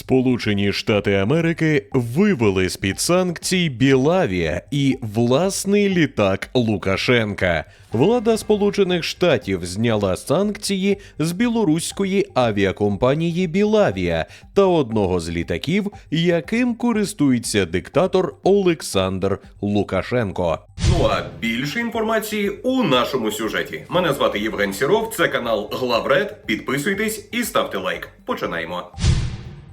Сполучені Штати Америки вивели з під санкцій Білавія і власний літак Лукашенка. Влада Сполучених Штатів зняла санкції з білоруської авіакомпанії Білавія та одного з літаків, яким користується диктатор Олександр Лукашенко. Ну а більше інформації у нашому сюжеті. Мене звати Євген Сіров, це канал Главред. Підписуйтесь і ставте лайк. Починаємо.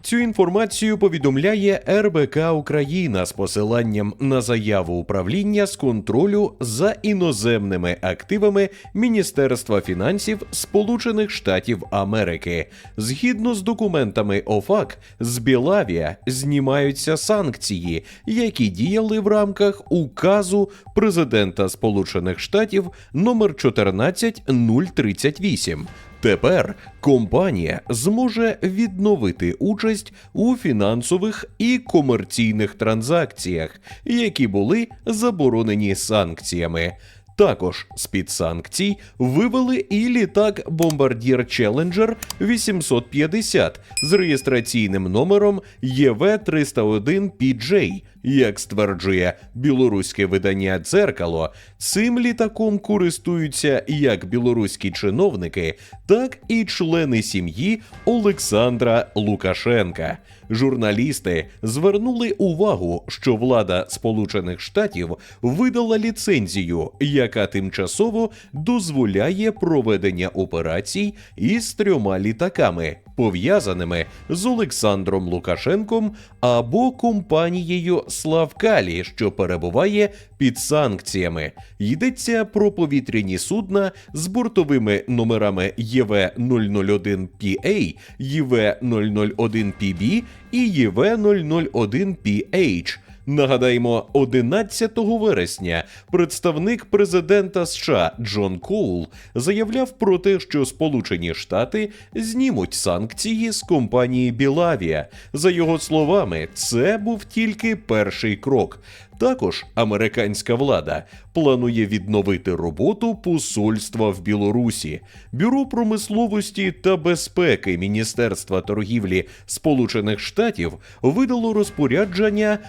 Цю інформацію повідомляє РБК Україна з посиланням на заяву управління з контролю за іноземними активами Міністерства фінансів Сполучених Штатів Америки. Згідно з документами ОФАК, з Білавія знімаються санкції, які діяли в рамках указу президента Сполучених Штатів номер 14038. Тепер компанія зможе відновити участь у фінансових і комерційних транзакціях, які були заборонені санкціями. Також з під санкцій вивели і літак бомбардір Challenger 850 з реєстраційним номером ЄВ-301PJ. Як стверджує білоруське видання дзеркало, цим літаком користуються як білоруські чиновники, так і члени сім'ї Олександра Лукашенка. Журналісти звернули увагу, що влада Сполучених Штатів видала ліцензію, яка тимчасово дозволяє проведення операцій із трьома літаками, пов'язаними з Олександром Лукашенком або компанією Славкалі, що перебуває під санкціями. Йдеться про повітряні судна з бортовими номерами ЄВ-001PA, ЄВ-001PB і ЄВ-001PH. Нагадаємо, 11 вересня представник президента США Джон Коул заявляв про те, що Сполучені Штати знімуть санкції з компанії Білавія. За його словами, це був тільки перший крок. Також американська влада планує відновити роботу посольства в Білорусі. Бюро промисловості та безпеки Міністерства торгівлі Сполучених Штатів видало розпорядження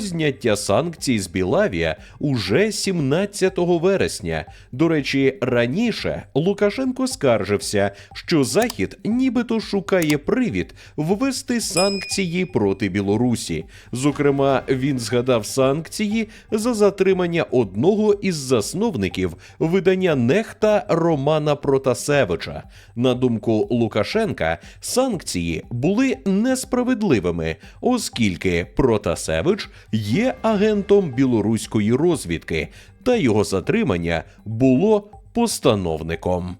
зняття санкцій з Білавія уже 17 вересня. До речі, раніше Лукашенко скаржився, що Захід нібито шукає привід ввести санкції проти Білорусі. Зокрема, він згадав санкції за затримання одного із засновників видання Нехта Романа Протасевича. На думку Лукашенка, санкції були несправедливими, оскільки Протасевич є агентом білоруської розвідки, та його затримання було постановником.